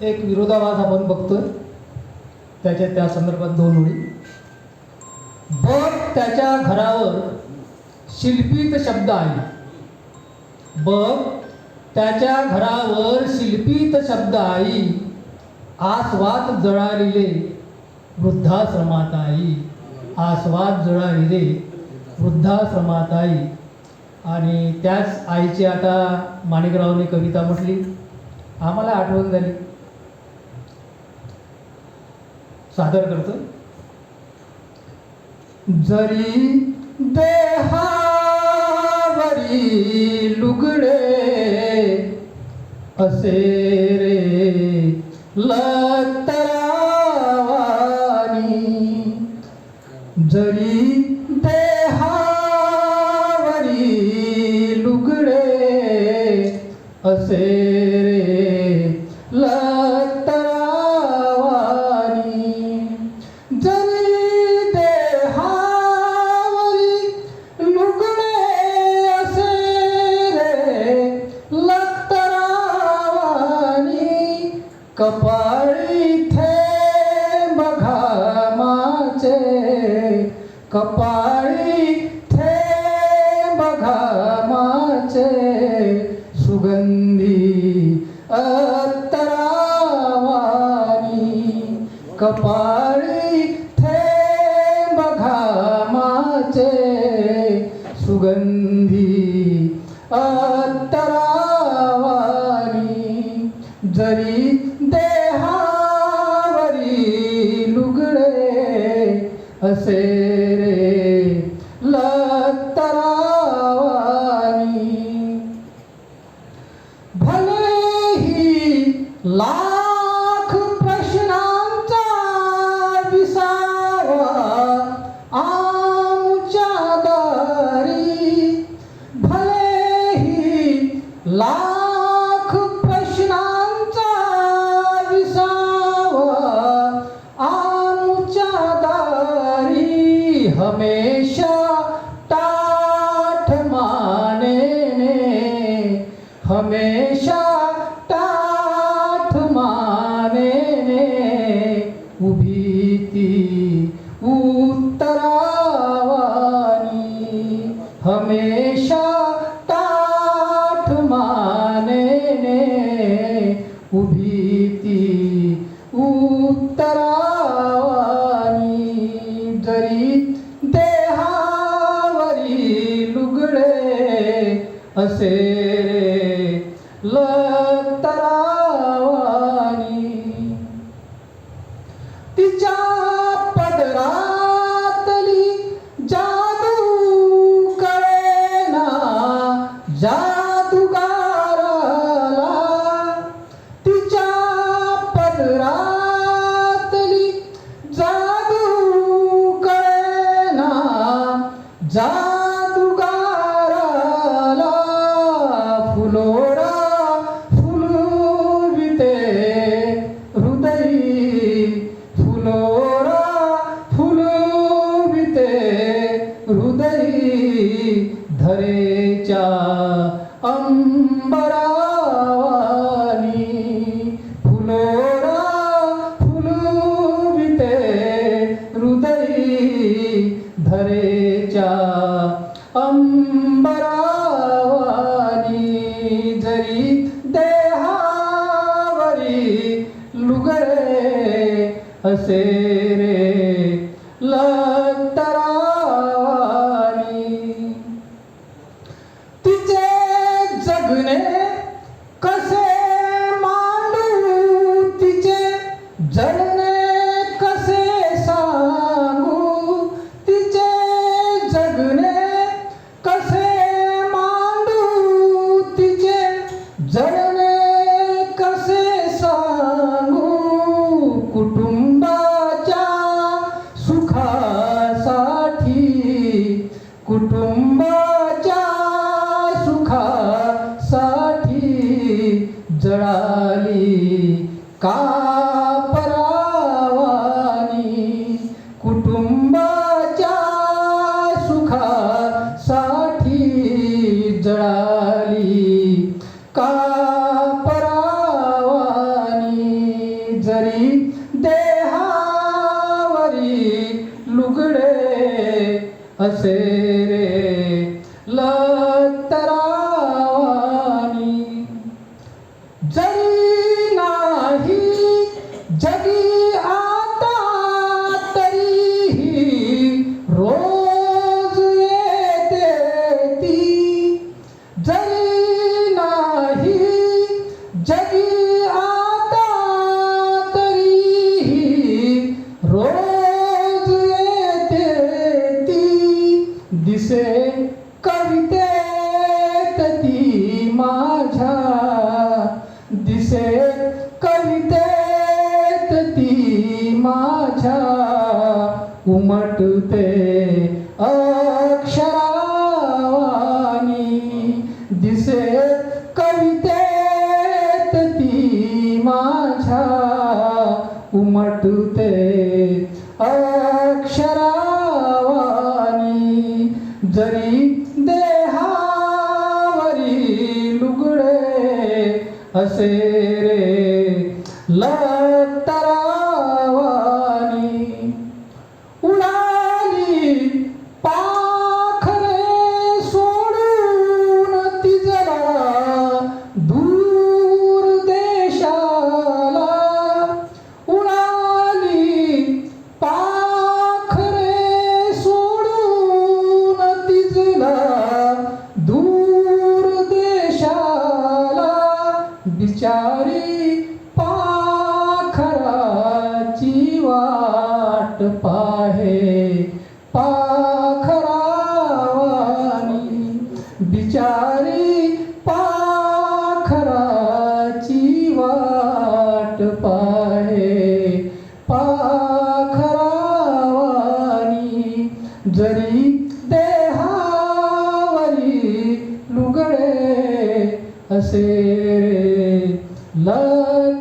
एक विरोधाभास आपण बघतोय. त्याच्या त्या संदर्भात दोन ओळी बघ त्याच्या घरावर शिल्पित शब्द आई बघ त्याच्या घरावर शिल्पित शब्द आई आस्वाद जळालेले वृद्धाश्रमात आई आस्वाद जळालेले वृद्धाश्रमात आई आणि त्याच आईची आता माणिकरावने कविता म्हटली. आम्हाला आठवण झाली. सादर करतो. जरी देहावरी लुगडे असे रे लतरावानी जरी देहावरी लुगडे असे कपाळी थेंब घामाचे सुगंधी अत्तरावानी कपाळी थेंब घामाचे सुगंधी अत्तरावानी जरी देहावरी लुगडे असे मानेने उभी ती उत्तरावानी हमेशा टाठ मानेने उभी ती उत्तरावानी जरी देहावरी लुगडे असे जरी देहावरी लुगडे असे रे लतरावानी तिचे जगणे मिळाली का परावानी कुटुंबाच्या सुखासाठी जळाली का परावानी जरी देहावरी लुगडे असे रे लतरा कवितेत ती माझ्या दिसे कवितेत ती माझ्या. उमटते अक्षरावानी दिसे कवितेत ती माझ्या. उमटते अक्षरावानी. जरी असे पाखरावानी बिचारी पाखराची वाट पाहे. पाखरावानी जरी देहावरी लुगडे असे लग